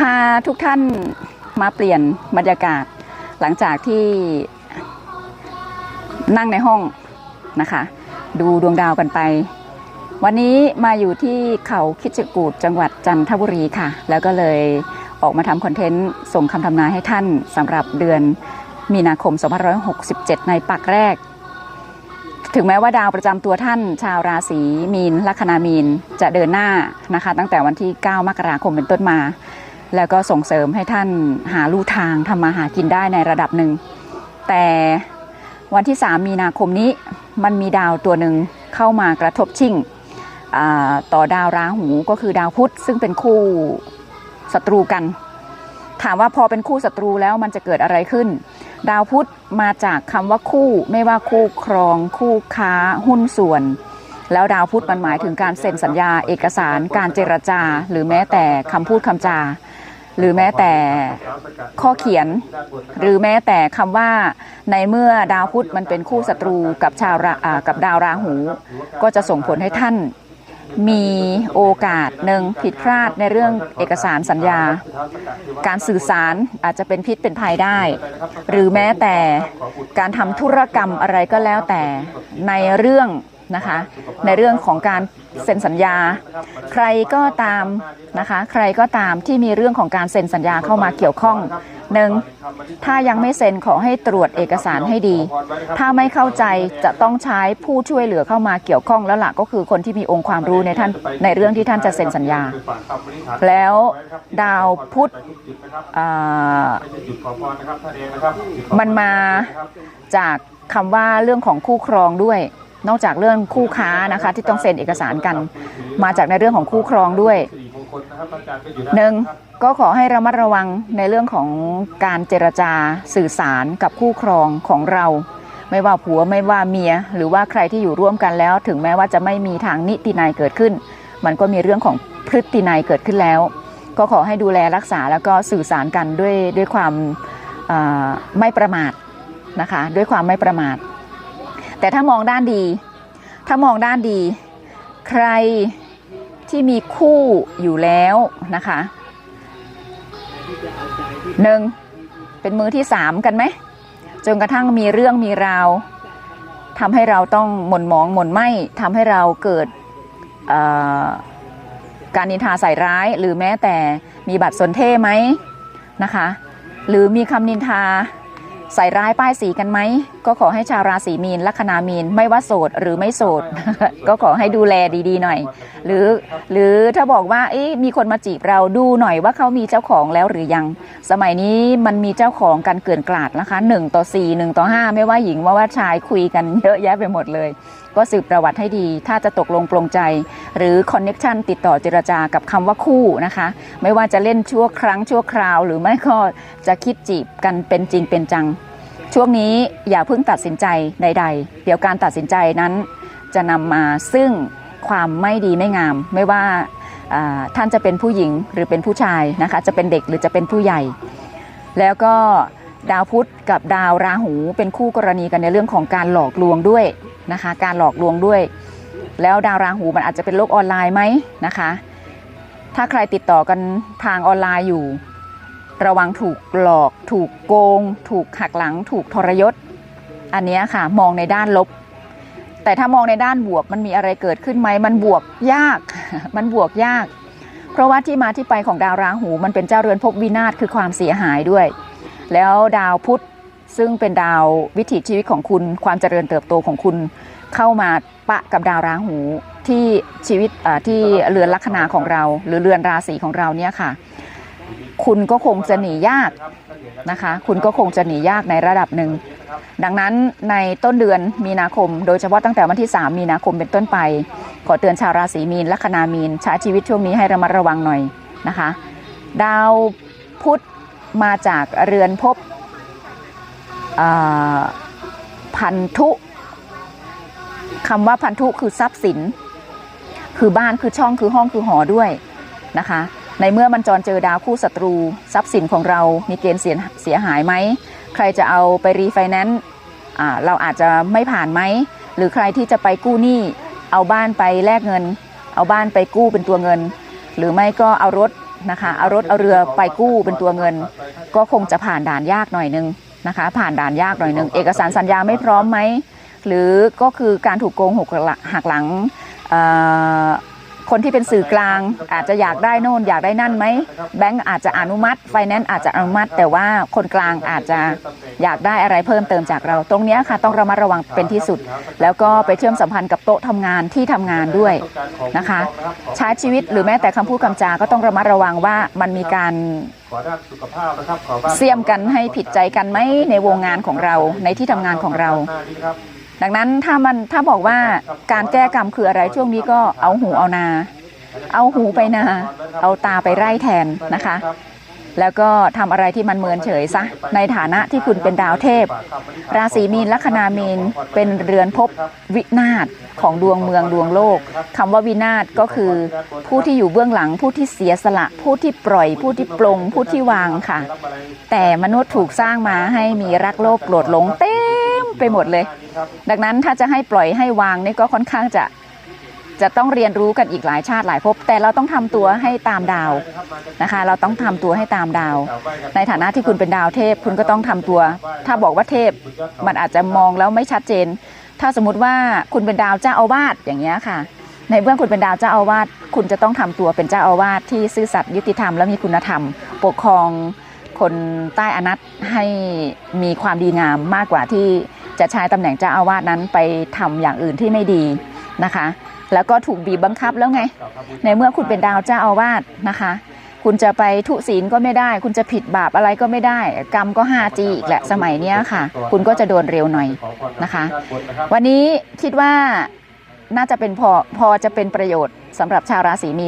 พาทุกท่านมาเปลี่ยนบรรยากาศ หลังจากที่นั่งในห้องนะคะ ดูดวงดาวกันไป วันนี้มาอยู่ที่เขาคิดจกูดจังหวัดจันทบุรีค่ะ แล้วก็เลยออกมาทำคอนเทนต์ส่งคำทำนายให้ท่านสำหรับเดือนมีนาคม 2567 ในปักแรก ถึงแม้ว่าดาวประจำตัวท่าน ชาวราศีมีนลัคนามีนจะเดินหน้านะคะ ตั้งแต่วันที่ 9 มกราคมเป็นต้นมา แล้วก็ส่งเสริมให้ท่านหาลู่ทางทำมาหากินได้ในระดับหนึ่ง แต่วันที่ 3 มีนาคมนี้มันมีดาวตัวหนึ่งเข้ามากระทบชิ่งต่อดาวราหูก็คือดาวพุธซึ่งเป็นคู่ศัตรูกัน ถามว่าพอเป็นคู่ศัตรูแล้วมันจะเกิดอะไรขึ้น ดาวพุธมาจากคำว่าคู่ไม่ว่าคู่ครอง คู่ค้าหุ้นส่วน แล้วดาวพุธมันหมายถึงการเซ็นสัญญาเอกสาร การเจรจา หรือแม้แต่คำพูดคำจา หรือแม้แต่ข้อเขียน หรือแม้แต่คำว่าในเมื่อดาวพุธมันเป็นคู่ศัตรูกับชาวราอ่ากับดาวราหู ก็จะส่งผลให้ท่านมีโอกาสหนึ่งผิดพลาดในเรื่องเอกสารสัญญา การสื่อสารอาจจะเป็นพิษเป็นภัยได้ หรือแม้แต่การทำธุรกรรมอะไรก็แล้วแต่ในเรื่อง นะคะ ในเรื่องของการเซ็นสัญญา ใครก็ตามนะคะ ใครก็ตามที่มีเรื่องของการเซ็นสัญญาเข้ามาเกี่ยวข้องหนึ่งถ้ายังไม่เซ็นขอให้ตรวจเอกสารให้ดี ถ้าไม่เข้าใจจะต้องใช้ผู้ช่วยเหลือเข้ามาเกี่ยวข้องแล้วล่ะก็คือคนที่มีองค์ความรู้ในท่านในเรื่องที่ท่านจะเซ็นสัญญา แล้วดาวพุธมันมาจากคำว่าเรื่องของคู่ครองด้วย นอกจากเรื่องคู่ค้านะคะที่ต้องเซ็นเอกสารกัน มาจากในเรื่องของคู่ครองด้วยหนึ่งก็ขอให้ระมัดระวังในเรื่องของการเจรจาสื่อสารกับคู่ครองของเรา ไม่ว่าผัวไม่ว่าเมีย หรือว่าใครที่อยู่ร่วมกันแล้ว ถึงแม้ว่าจะไม่มีทางนิตินัยเกิดขึ้น มันก็มีเรื่องของพฤตินัยเกิดขึ้นแล้ว ก็ขอให้ดูแลรักษาแล้วก็สื่อสารกันด้วยด้วยความไม่ประมาทนะคะ ด้วยความไม่ประมาท แต่ถ้ามองด้านดี ถ้ามองด้านดี ใครที่มีคู่อยู่แล้วนะคะหนึ่งเป็นมือที่สามกันไหมจนกระทั่งมีเรื่องมีราวทำให้เราต้องหม่นหมองหม่นไหมทำให้เราเกิดการนินทาใส่ร้าย หรือแม้แต่มีบัตรสนเท่ไหมนะคะ หรือมีคำนินทา ใส่ร้ายป้ายสีกันไหม ก็ขอให้ชาวราศีมีนลัคนามีนไม่ว่าโสดหรือไม่โสด ก็ขอให้ดูแลดีๆหน่อย หรือหรือถ้าบอกว่าเอ๊ะมีคนมาจีบเราดูหน่อยว่าเขามีเจ้าของแล้วหรือยัง สมัยนี้มันมีเจ้าของกันเกินกลาดนะคะ1ต่อ4 1ต่อ5 ไม่ว่าหญิงว่าว่าชายคุยกันเยอะแยะไปหมดเลย ก็สืบประวัติให้ดี ถ้าจะตกลงปลงใจ หรือคอนเน็ชันติดต่อเจรจากับคำว่าคู่นะคะ ไม่ว่าจะเล่นชั่วครั้งชั่วคราว หรือไม่ก็จะคิดจีบกันเป็นจริงเป็นจัง ช่วงนี้อย่าเพิ่งตัดสินใจใด ๆ เดี๋ยวการตัดสินใจนั้นจะนำมาซึ่งความไม่ดีไม่งาม ไม่ว่าท่านจะเป็นผู้หญิงหรือเป็นผู้ชายนะคะจะเป็นเด็กหรือจะเป็นผู้ใหญ่ แล้วก็ดาวพุธกับดาวราหูเป็นคู่กรณีกันในเรื่องของการหลอกลวงด้วยนะคะการหลอกลวงด้วย แล้วดาวราหูมันอาจจะเป็นโลกออนไลน์ไหมนะคะ ถ้าใครติดต่อกันทางออนไลน์อยู่ ระวังถูกหลอก ถูกโกง ถูกหักหลัง ถูกทรยศ อันนี้ค่ะมองในด้านลบ แต่ถ้ามองในด้านบวกมันมีอะไรเกิดขึ้นไหมมันบวกยาก มันบวกยาก เพราะว่าที่มาที่ไปของดาวราหู มันเป็นเจ้าเรือนภพวินาศคือความเสียหายด้วย แล้วดาวพุธซึ่งเป็นดาววิถีชีวิตของคุณความเจริญเติบโตของคุณเข้ามาปะกับดาวราหูที่ชีวิตที่เรือนลัคนาของเรา หรือเรือนราศีของเราเนี่ยค่ะ คุณก็คงจะหนียากนะคะ คุณก็คงจะหนียากในระดับหนึ่ง ดังนั้นในต้นเดือนมีนาคม โดยเฉพาะตั้งแต่วันที่ 3 มีนาคมเป็นต้นไป ขอเตือนชาวราศีมีนลัคนามีนใช้ชีวิตช่วงนี้ให้ระมัดระวังหน่อยนะคะ ดาวพุธมาจากเรือนภพอ่าพันธุคำว่าพันธุคือทรัพย์สิน คือบ้านคือช่องคือห้องคือหอด้วยนะคะ ในเมื่อมันจรเจอดาวคู่ศัตรู ทรัพย์สินของเรามีเกณฑ์เสียเสียหายไหม ใครจะเอาไปรีไฟแนนซ์เราอาจจะไม่ผ่านไหม หรือใครที่จะไปกู้หนี้เอาบ้านไปแลกเงิน เอาบ้านไปกู้เป็นตัวเงิน หรือไม่ก็เอารถนะคะเอารถเอาเรือไปกู้เป็นตัวเงิน ก็คงจะผ่านด่านยากหน่อยนึงนะคะผ่านด่านยากหน่อยนึง เอกสารสัญญาไม่พร้อมไหมหรือก็คือการถูกโกงหักหลังอ คนที่เป็นสื่อกลาง อาจจะอยากได้โน่นอยากได้นั่นไหมแบงก์อาจจะอนุมัติไฟแนนซ์อาจจะอนุมัติ แต่ว่าคนกลางอาจจะอยากได้อะไรเพิ่มเติมจากเรา ตรงนี้ค่ะต้องระมัดระวังเป็นที่สุด แล้วก็ไปเชื่อมสัมพันธ์กับโต๊ะทำงานที่ทำงานด้วยนะคะ ใช้ชีวิตหรือแม้แต่คำพูดคำจาก็ต้องระมัดระวังว่ามันมีการเสี่ยมกันให้ผิดใจกันไหมในวงงานของเราในที่ทำงานของเรา ดังนั้นถ้ามันถ้าบอกว่าการแก้กรรมคืออะไรช่วงนี้ก็เอาหูเอานา เอาหูไปนา เอาตาไปไร่แทนนะคะ แล้วก็ทำอะไรที่มันเหมินเฉยซะในฐานะที่คุณเป็นดาวเทพ ราศีมีนลัคนามีนเป็นเรือนภพวินาศของดวงเมืองดวงโลกคำว่าวินาศก็คือผู้ที่อยู่เบื้องหลังผู้ที่เสียสละ ผู้ที่ปล่อย ผู้ที่ปลงผู้ที่วางค่ะ แต่มนุษย์ถูกสร้างมาให้มีรักโลภโกรธหลงเต ไปหมดเลย ดังนั้นถ้าจะให้ปล่อยให้วางนี่ก็ค่อนข้างจะจะต้องเรียนรู้กันอีกหลายชาติหลายภพแต่เราต้องทำตัวให้ตามดาวนะคะ เราต้องทำตัวให้ตามดาว ในฐานะที่คุณเป็นดาวเทพ คุณก็ต้องทำตัว ถ้าบอกว่าเทพมันอาจจะมองแล้วไม่ชัดเจน ถ้าสมมติว่าคุณเป็นดาวเจ้าอาวาสอย่างเงี้ยค่ะ ในเบื้องคุณเป็นดาวเจ้าอาวาสคุณจะต้องทำตัวเป็นเจ้าอาวาสที่ซื่อสัตย์ยุติธรรมและมีคุณธรรม ปกครองคนใต้อนัตให้มีความดีงามมากกว่าที่ จะใช้ตำแหน่งเจ้าอาวาสนั้นไปทำอย่างอื่นที่ไม่ดีนะคะ แล้วก็ถูกบีบบังคับแล้วไง ในเมื่อคุณเป็นดาวเจ้าอาวาสนะคะ คุณจะไปทุศีลก็ไม่ได้ คุณจะผิดบาปอะไรก็ไม่ได้ กรรมก็ 5G อีกแหละสมัยเนี้ยค่ะ คุณก็จะโดนเร็วหน่อยนะคะ วันนี้คิดว่าน่าจะเป็นพอพอจะเป็นประโยชน์สำหรับชาวราศีมี